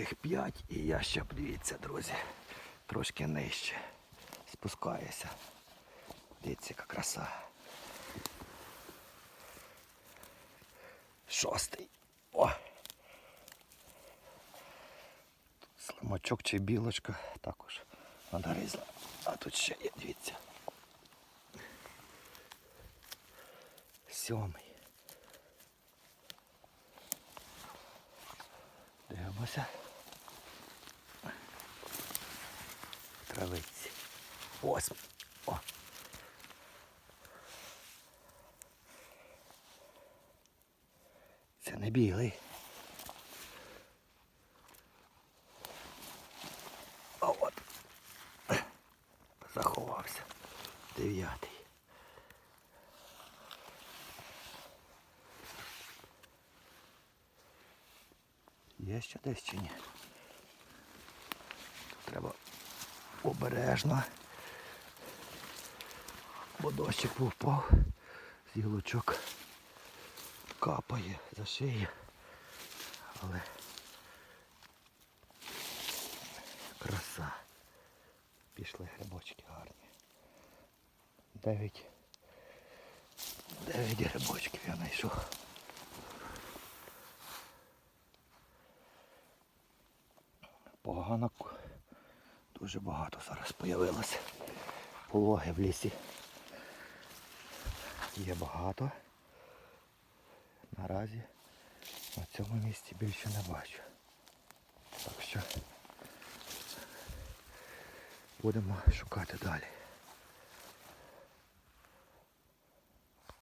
тих 5 і я ще, дивіться, друзі, трошки нижче спускаюся. Дивіться, яка краса. Шостий. О! Тут слимачок чи білочка також надаризла. А тут ще є, дивіться. Сьомий. Дивимося. Травиці. Восьмий. О. Це не білий. А от. Заховався. Дев'ятий. Є ще десь чи ні? Треба обережно. Бо дощик впав, з гілочок капає за шиї. Але краса. Пішли грибочки гарні. Дев'ять. Дев'ять грибочків я знайшов. Поганок дуже багато зараз з'явилося. Пологи в лісі. Є багато. Наразі на цьому місці більше не бачу. Так що будемо шукати далі.